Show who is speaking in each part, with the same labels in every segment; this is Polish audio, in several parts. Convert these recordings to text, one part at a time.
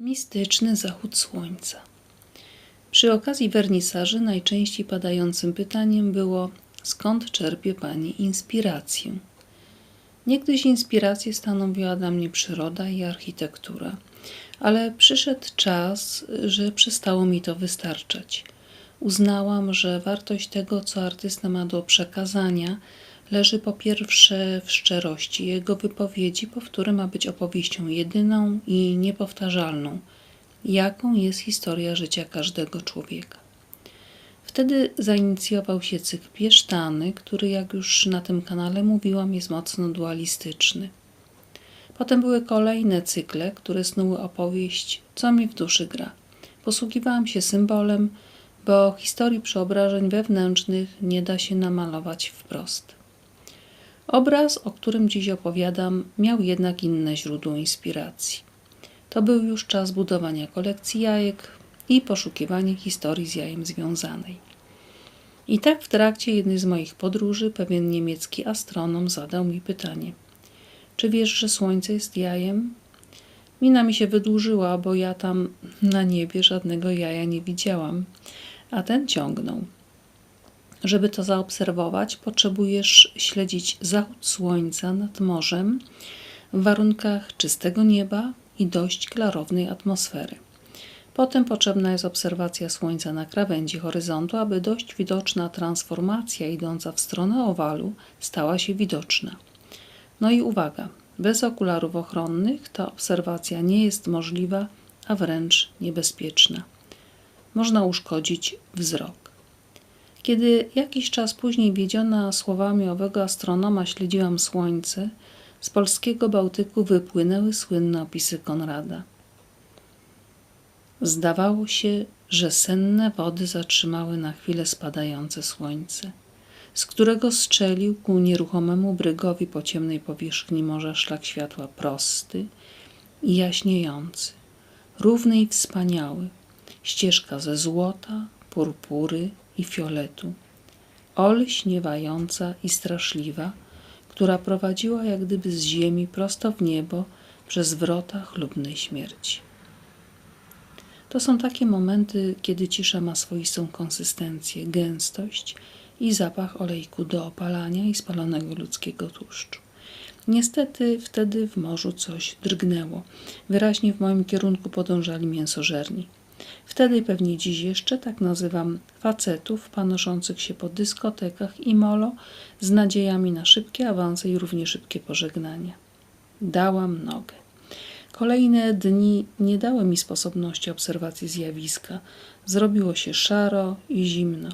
Speaker 1: Mistyczny zachód słońca. Przy okazji wernisaży najczęściej padającym pytaniem było: skąd czerpie Pani inspirację? Niegdyś inspirację stanowiła dla mnie przyroda i architektura, ale przyszedł czas, że przestało mi to wystarczać. Uznałam, że wartość tego, co artysta ma do przekazania, leży po pierwsze w szczerości jego wypowiedzi, po które ma być opowieścią jedyną i niepowtarzalną, jaką jest historia życia każdego człowieka. Wtedy zainicjował się cykl Piesztany, który, jak już na tym kanale mówiłam, jest mocno dualistyczny. Potem były kolejne cykle, które snuły opowieść, co mi w duszy gra. Posługiwałam się symbolem, bo historii przeobrażeń wewnętrznych nie da się namalować wprost. Obraz, o którym dziś opowiadam, miał jednak inne źródło inspiracji. To był już czas budowania kolekcji jajek i poszukiwania historii z jajem związanej. I tak w trakcie jednej z moich podróży pewien niemiecki astronom zadał mi pytanie: Czy wiesz, że Słońce jest jajem? Mina mi się wydłużyła, bo ja tam na niebie żadnego jaja nie widziałam, a ten ciągnął. Żeby to zaobserwować, potrzebujesz śledzić zachód słońca nad morzem w warunkach czystego nieba i dość klarownej atmosfery. Potem potrzebna jest obserwacja słońca na krawędzi horyzontu, aby dość widoczna transformacja idąca w stronę owalu stała się widoczna. No i uwaga, bez okularów ochronnych ta obserwacja nie jest możliwa, a wręcz niebezpieczna. Można uszkodzić wzrok. Kiedy jakiś czas później wiedziona słowami owego astronoma śledziłam słońce, z polskiego Bałtyku wypłynęły słynne opisy Konrada. Zdawało się, że senne wody zatrzymały na chwilę spadające słońce, z którego strzelił ku nieruchomemu brygowi po ciemnej powierzchni morza szlak światła prosty i jaśniejący, równy i wspaniały, ścieżka ze złota, purpury i fioletu, olśniewająca i straszliwa, która prowadziła jak gdyby z ziemi prosto w niebo przez wrota chlubnej śmierci. To są takie momenty, kiedy cisza ma swoistą konsystencję, gęstość i zapach olejku do opalania i spalonego ludzkiego tłuszczu. Niestety wtedy w morzu coś drgnęło. Wyraźnie w moim kierunku podążali mięsożerni. Wtedy pewnie dziś jeszcze tak nazywam facetów panoszących się po dyskotekach i molo z nadziejami na szybkie awanse i równie szybkie pożegnania. Dałam nogę. Kolejne dni nie dały mi sposobności obserwacji zjawiska. Zrobiło się szaro i zimno.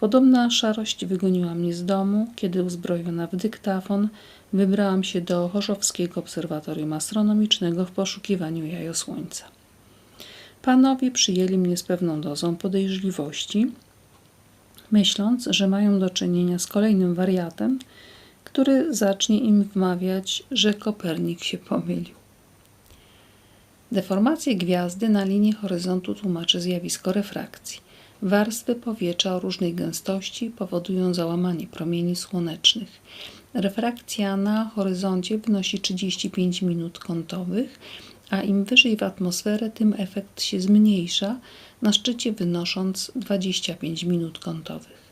Speaker 1: Podobna szarość wygoniła mnie z domu, kiedy uzbrojona w dyktafon wybrałam się do Chorzowskiego Obserwatorium Astronomicznego w poszukiwaniu jajosłońca. Panowie przyjęli mnie z pewną dozą podejrzliwości, myśląc, że mają do czynienia z kolejnym wariatem, który zacznie im wmawiać, że Kopernik się pomylił. Deformację gwiazdy na linii horyzontu tłumaczy zjawisko refrakcji. Warstwy powietrza o różnej gęstości powodują załamanie promieni słonecznych. Refrakcja na horyzoncie wynosi 35 minut kątowych, a im wyżej w atmosferę, tym efekt się zmniejsza, na szczycie wynosząc 25 minut kątowych.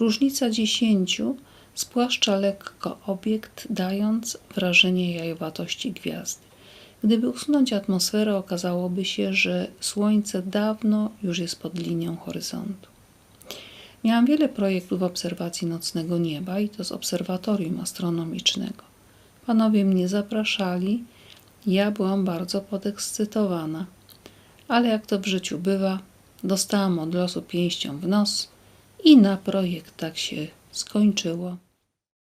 Speaker 1: Różnica 10 spłaszcza lekko obiekt, dając wrażenie jajowatości gwiazdy. Gdyby usunąć atmosferę, okazałoby się, że Słońce dawno już jest pod linią horyzontu. Miałam wiele projektów obserwacji nocnego nieba i to z obserwatorium astronomicznego. Panowie mnie zapraszali, ja byłam bardzo podekscytowana, ale jak to w życiu bywa, dostałam od losu pięścią w nos i na projekt tak się skończyło.